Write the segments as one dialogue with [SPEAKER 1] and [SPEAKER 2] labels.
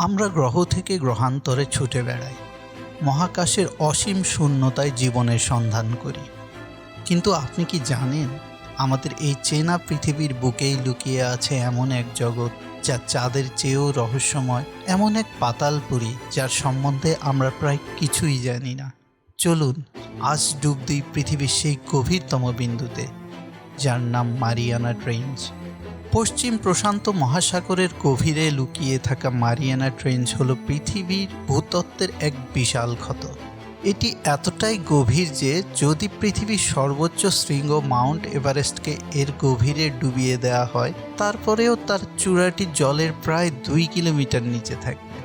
[SPEAKER 1] আমরা গ্রহ থেকে গ্রহান্তরে ছুটে বেড়াই। মহাকাশের অসীম শূন্যতায় জীবনের সন্ধান করি। কিন্তু আপনি কি জানেন, আমাদের এই চেনা পৃথিবীর বুকেই লুকিয়ে আছে এমন এক জগৎ যা চাঁদের চেয়েও রহস্যময়, এমন এক পাতালপুরী যার সম্বন্ধে আমরা প্রায় কিছুই জানি না। চলুন, আজ ডুব দিই পৃথিবীর সেই গভীরতম বিন্দুতে, যার নাম মারিয়ানা ট্রেঞ্চ পশ্চিম প্রশান্ত মহাসাগরের গভীরে লুকিয়ে থাকা মারিয়ানা ট্রেঞ্চ হলো পৃথিবীর ভূতত্ত্বের এক বিশাল ক্ষত। এটি এতটাই গভীর যে যদি পৃথিবীর সর্বোচ্চ শৃঙ্গ মাউন্ট এভারেস্টকে এর গভীরে ডুবিয়ে দেওয়া হয়, তারপরেও তার চূড়াটি জলের প্রায় দুই কিলোমিটার নিচে থাকবে।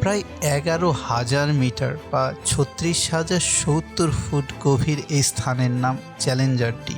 [SPEAKER 1] প্রায় এগারো হাজার মিটার বা ছত্রিশ হাজার সত্তর ফুট গভীর এই স্থানের নাম চ্যালেঞ্জারটি।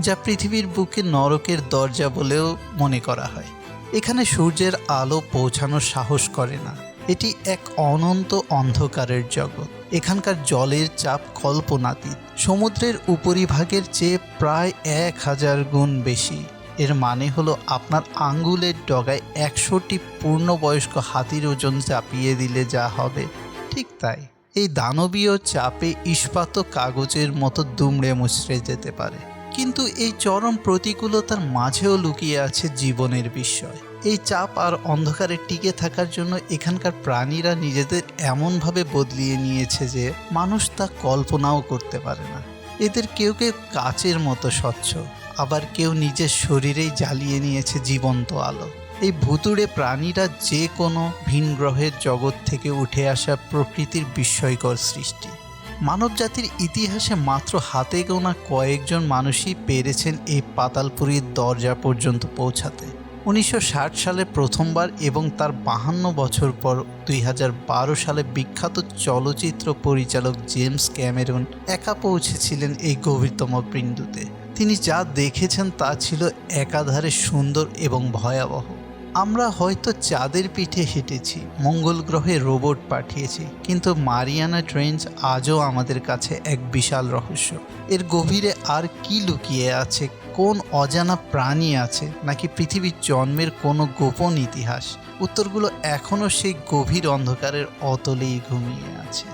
[SPEAKER 1] যা পৃথিবীর বুকে নরকের দরজা বলেও মনে করা হয়। এখানে সূর্যের আলো পৌঁছানোর সাহস করে না। এটি এক অনন্ত অন্ধকারের জগৎ। এখানকার জলের চাপ কল্পনাতীত। সমুদ্রের উপরিভাগের চেয়ে প্রায় এক হাজার গুণ বেশি। এর মানে হলো আপনার আঙ্গুলের ডগায় একশোটি পূর্ণবয়স্ক হাতির ওজন চাপিয়ে দিলে যা হবে। ঠিক তাই। এই দানবীয় চাপে ইস্পাত কাগজের মতো দুমড়ে মুচড়ে যেতে পারে। কিন্তু এই চরম প্রতিকূলতার মাঝেও লুকিয়ে আছে জীবনের বিস্ময়। এই চাপ আর অন্ধকারে টিকে থাকার জন্য এখানকার প্রাণীরা নিজেদের এমনভাবে বদলিয়ে নিয়েছে যে মানুষ তা কল্পনাও করতে পারে না। এদের কেউ কেউ কাচের মতো স্বচ্ছ, আবার কেউ নিজের শরীরেই জ্বালিয়ে নিয়েছে জীবন্ত আলো। এই ভুতুড়ে প্রাণীরা যে কোনো ভিন গ্রহের জগৎ থেকে উঠে আসা প্রকৃতির বিস্ময়কর সৃষ্টি। মানবজাতির ইতিহাসে মাত্র হাতে গোনা কয়েকজন মানুষই পেরেছেন এই পাতালপুরীর দরজা পর্যন্ত পৌঁছাতে। উনিশশো ষাট সালে প্রথমবার এবং তার বাহান্ন বছর পর দুই হাজার বারো সালে বিখ্যাত চলচ্চিত্র পরিচালক জেমস ক্যামেরন একা পৌঁছেছিলেন এই গভীরতম বিন্দুতে। তিনি যা দেখেছেন তা ছিল একাধারে সুন্দর এবং ভয়াবহ। আমরা হয়তো চাঁদের পিঠে হেঁটেছি, মঙ্গল গ্রহে রোবট পাঠিয়েছি, কিন্তু মারিয়ানা ট্রেঞ্চ আজও আমাদের কাছে এক বিশাল রহস্য। এর গভীরে আর কি লুকিয়ে আছে, কোন অজানা প্রাণী আছে, নাকি পৃথিবীর জন্মের কোনো গোপন ইতিহাস? উত্তরগুলো এখনও সেই গভীর অন্ধকারের অতলেই ঘুমিয়ে আছে।